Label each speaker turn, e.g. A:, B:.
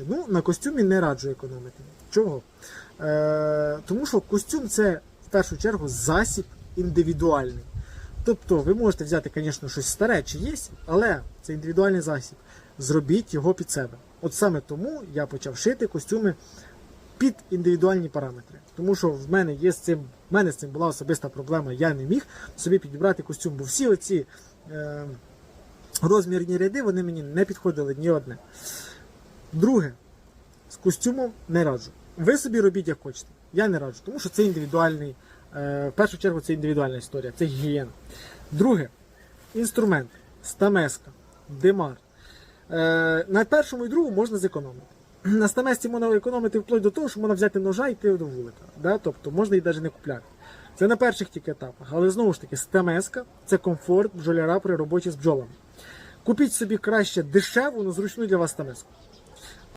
A: Ну, на костюмі не раджу економити. Чого? Е, тому що костюм це в першу чергу засіб індивідуальний. Тобто ви можете взяти, звісно, щось старе чи є, але це індивідуальний засіб. Зробіть його під себе. От саме тому я почав шити костюми під індивідуальні параметри. Тому що в мене є з цим, в мене з цим була особиста проблема. Я не міг собі підібрати костюм, бо всі оці е, розмірні ряди вони мені не підходили ні одне. Друге, з костюмом не раджу. Ви собі робіть як хочете. Я не раджу, тому що це індивідуальний. Е, в першу чергу це індивідуальна історія, це гігієна. Друге, інструмент, стамеска, димар. Е, на першому і другому можна зекономити. На стамесці можна економити вплоть до того, що можна взяти ножа і йти до вулика. Да? Тобто можна її навіть не купляти. Це на перших тільки етапах. Але знову ж таки, стамеска це комфорт бджоляра при роботі з бджолами. Купіть собі краще дешеву, але зручну для вас стамеску.